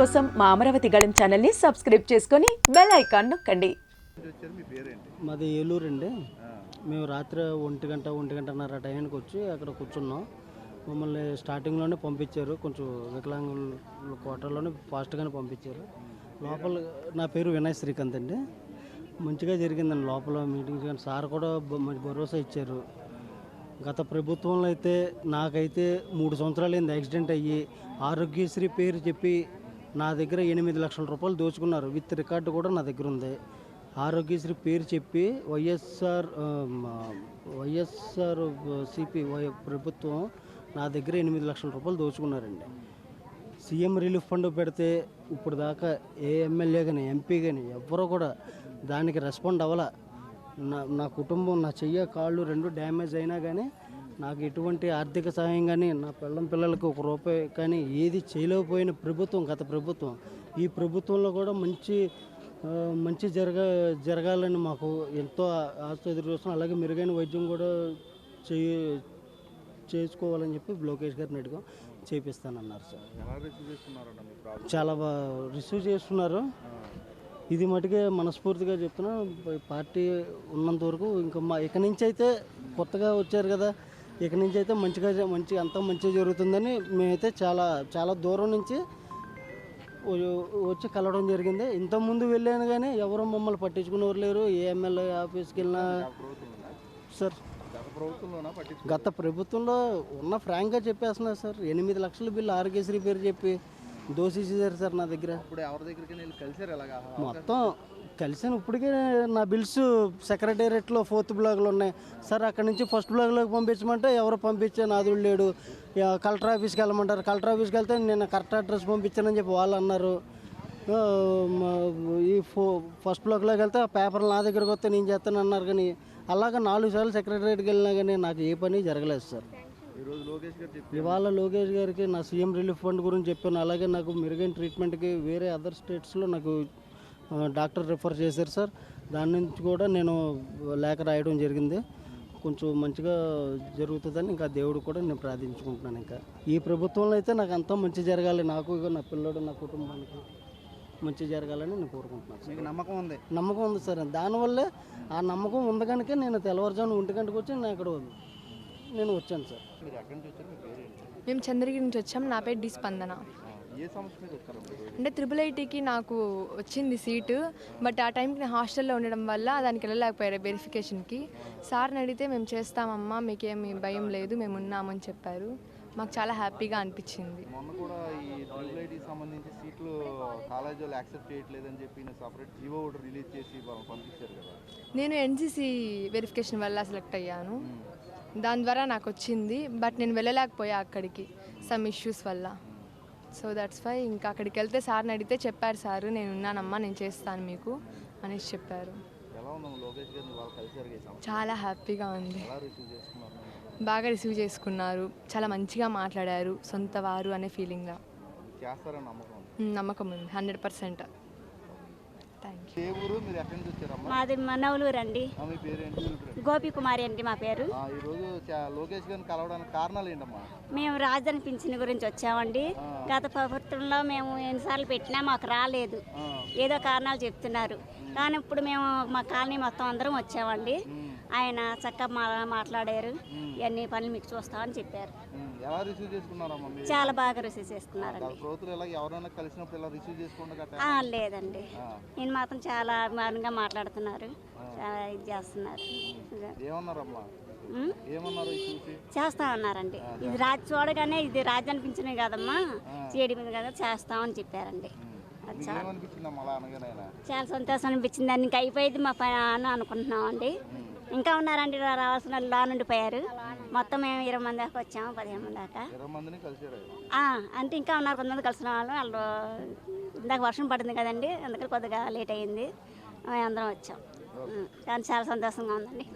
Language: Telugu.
కోసం మా అమరావతి గళం ఛానల్ని సబ్స్క్రైబ్ చేసుకొని బెల్ ఐకాన్ నొక్కండి. మాది ఏలూరు అండి. మేము రాత్రి ఒంటి గంట ఒంటి గంటన్నర టైంకి వచ్చి అక్కడ కూర్చున్నాం. మమ్మల్ని స్టార్టింగ్లోనే పంపించారు. కొంచెం వికలాంగుల క్వార్టర్లోనే ఫాస్ట్గానే పంపించారు. లోపల నా పేరు వినయ్ శ్రీకాంత్ అండి. మంచిగా జరిగిందండి. లోపల మీటింగ్స్ కానీ సార్ కూడా మంచి భరోసా ఇచ్చారు. గత ప్రభుత్వంలో అయితే నాకైతే మూడు సంవత్సరాలు అయింది యాక్సిడెంట్ అయ్యి ఆరోగ్యశ్రీ పేరు చెప్పి నా దగ్గర ఎనిమిది లక్షల రూపాయలు దోచుకున్నారు. విత్ రికార్డు కూడా నా దగ్గర ఉంది. ఆరోగ్యశ్రీ పేరు చెప్పి వైఎస్ఆర్ వైఎస్ఆర్ సిపి వై ప్రభుత్వం నా దగ్గర ఎనిమిది లక్షల రూపాయలు దోచుకున్నారండి. సీఎం రిలీఫ్ ఫండ్ పెడితే ఇప్పుడు దాకా ఏ ఎమ్మెల్యే కానీ ఎంపీ కానీ ఎవరో కూడా దానికి రెస్పాండ్ అవ్వాల. నా నా కుటుంబం నా చెయ్య కాళ్ళు రెండు డ్యామేజ్ అయినా కానీ నాకు ఎటువంటి ఆర్థిక సహాయం కానీ నా పిల్లం పిల్లలకు ఒక రూపాయి కానీ ఏది చేయలేకపోయిన ప్రభుత్వం గత ప్రభుత్వం ఈ ప్రభుత్వంలో కూడా మంచి మంచి జరగ జరగాలని మాకు ఎంతో ఆశ ఎదురు చూస్తున్నాం. అలాగే మెరుగైన వైద్యం కూడా చేయ చేసుకోవాలని చెప్పి లోకేష్ గారిని అడిగాం. చేపిస్తానన్నారు సార్. చాలా బాగా రిసీవ్ చేస్తున్నారు. ఇది మటుకే మనస్ఫూర్తిగా చెప్తున్నా. పార్టీ ఉన్నంత వరకు ఇంకా మా ఇక నుంచి అయితే కొత్తగా వచ్చారు కదా. ఇక నుంచి అయితే మంచిగా జ- మంచి అంతా మంచిగా జరుగుతుందని మేమైతే చాలా చాలా దూరం నుంచి వచ్చి కలవడం జరిగింది. ఇంతకుముందు వెళ్ళాను కానీ ఎవరు మమ్మల్ని పట్టించుకునేవారు లేరు. ఏ ఎమ్మెల్యే ఆఫీస్కి వెళ్ళినా సార్ గత ప్రభుత్వంలో ఉన్న ఫ్రాంక్గా చెప్పేస్తున్నారు సార్. ఎనిమిది లక్షల బిల్లు ఆరోగ్యశ్రీ పేరు చెప్పి దోషించారు సార్ నా దగ్గర. మొత్తం కలిసాను ఇప్పటికే నా బిల్స్ సెక్రటేరియట్లో ఫోర్త్ బ్లాక్లో ఉన్నాయి. సార్ అక్కడి నుంచి ఫస్ట్ బ్లాక్లోకి పంపించమంటే ఎవరు పంపించే నాదుడు లేడు. కలెక్టర్ ఆఫీస్కి వెళ్ళమంటారు. కలెక్టర్ ఆఫీస్కి వెళ్తే నేను కరెక్ట్ అడ్రస్ పంపించానని చెప్పి వాళ్ళు అన్నారు. ఈ ఫో ఫస్ట్ బ్లాక్లోకి వెళ్తే ఆ పేపర్ నా దగ్గరకు వస్తే నేను చేస్తాను అన్నారు కానీ అలాగా నాలుగు సార్లు సెక్రటేరియట్కి వెళ్ళినా కానీ నాకు ఏ పని జరగలేదు సార్. ఇవాళ లోకేష్ గారికి నా సీఎం రిలీఫ్ ఫండ్ గురించి చెప్పాను. అలాగే నాకు మెరుగైన ట్రీట్మెంట్కి వేరే అదర్ స్టేట్స్లో నాకు డాక్టర్ రిఫర్ చేశారు సార్. దాని నుంచి కూడా నేను లేఖ రాయడం జరిగింది. కొంచెం మంచిగా జరుగుతుందని ఇంకా దేవుడు కూడా నేను ప్రార్థించుకుంటున్నాను ఇంకా. ఈ ప్రభుత్వంలో అయితే నాకు అంతా మంచి జరగాలి. నాకు ఇక నా పిల్లడు నా కుటుంబానికి మంచి జరగాలని నేను కోరుకుంటున్నాను మీకు నమ్మకం ఉంది? నమ్మకం ఉంది సార్. దానివల్లే ఆ నమ్మకం ఉంది కనుక నేను తెల్లవారుజామున ఒంటి గంటకు వచ్చి నేను ఇక్కడ నేను వచ్చాను సార్. మేము చంద్రగిరి నుంచి వచ్చాం. నా పేరు డి స్పందన. అంటే త్రిబుల్ ఐటీకి నాకు వచ్చింది సీటు బట్ ఆ టైంకి నేను హాస్టల్లో ఉండడం వల్ల దానికి వెళ్ళలేకపోయారు వెరిఫికేషన్కి సార్ని అడిగితే మేము చేస్తామమ్మా మీకేమి భయం లేదు మేము ఉన్నామని చెప్పారు. మాకు చాలా హ్యాపీగా అనిపించింది. మొన్న కూడా ఈ ట్రిపుల్ ఐటీకి సంబంధించి సీట్లు కాలేజ్ వాళ్ళు యాక్సెప్ట్ చేయట్లేదని చెప్పి సపరేట్ జీవో ఒకటి రిలీజ్ చేసి పంపించారు కదా. నేను ఎన్సీసీ వెరిఫికేషన్ వల్ల సెలెక్ట్ అయ్యాను. దాని ద్వారా నాకు వచ్చింది బట్ నేను వెళ్ళలేకపోయా అక్కడికి సమ్ ఇష్యూస్ వల్ల. సో దట్స్ వై ఇంకా అక్కడికి వెళ్తే సార్ని అడిగితే చెప్పారు సార్ నేను ఉన్నానమ్మా నేను చేస్తాను మీకు అనేసి చెప్పారు. చాలా హ్యాపీగా ఉంది. బాగా రిసీవ్ చేసుకున్నారు. చాలా మంచిగా మాట్లాడారు సొంత వారు అనే ఉమ్, నమ్మకం ఉంది. Hundred percent. థ్యాంక్ యూ మాది మనవలూరు అండి. గోపి కుమారి అండి మా పేరు. ఆ, ఈరోజు చా- లోకేష్ గారిని కలవడానికి కారణాలు ఏంటమ్మా? మేము రాజధాని పింఛన్ గురించి వచ్చామండి. గత ప్రభుత్వంలో మేము ఎన్నిసార్లు పెట్టినా మాకు రాలేదు. ఏదో కారణాలు చెప్తున్నారు. కానీ ఇప్పుడు మేము మా కాలనీ మొత్తం అందరం వచ్చామండి. ఆయన చక్కగా మా మాట్లాడారు. ఇవన్నీ పనులు మీకు చెప్పారు. రిసీవ్ చేసుకున్నారమ్మా మీరు? చాలా బాగా రిసీవ్ చేసుకున్నారండి. ఆ, లేదండి. నేను మాత్రం చాలా అభిమానంగా మాట్లాడుతున్నారు. చాలా ఇది చేస్తున్నారు. ఏమన్నారమ్మా? ఉం? ఏమన్నారు ఇది రాజు చూడగానే ఇది రాజు అనిపించినవి కదమ్మా. చేయడం మీద కదా చేస్తామని చెప్పారండి. చాలా. సంతోషం అనిపించింది అండి ఇంకా అయిపోయింది మా పని అని అనుకుంటున్నామండి. ఇంకా ఉన్నారండి రావాల్సిన వాళ్ళు లా ఉండిపోయారు మొత్తం మేము ఇరవై మంది దాకా వచ్చాము పదిహేను మంది దాకా. ఆ, అంటే ఇంకా ఉన్నారు కొంతమంది కలిసిన వాళ్ళు. వాళ్ళు ఇందాక వర్షం పడింది కదండి అందుకని కొద్దిగా లేట్ అయింది. మేము అందరం వచ్చాం. ఉం. కానీ చాలా సంతోషంగా ఉందండి.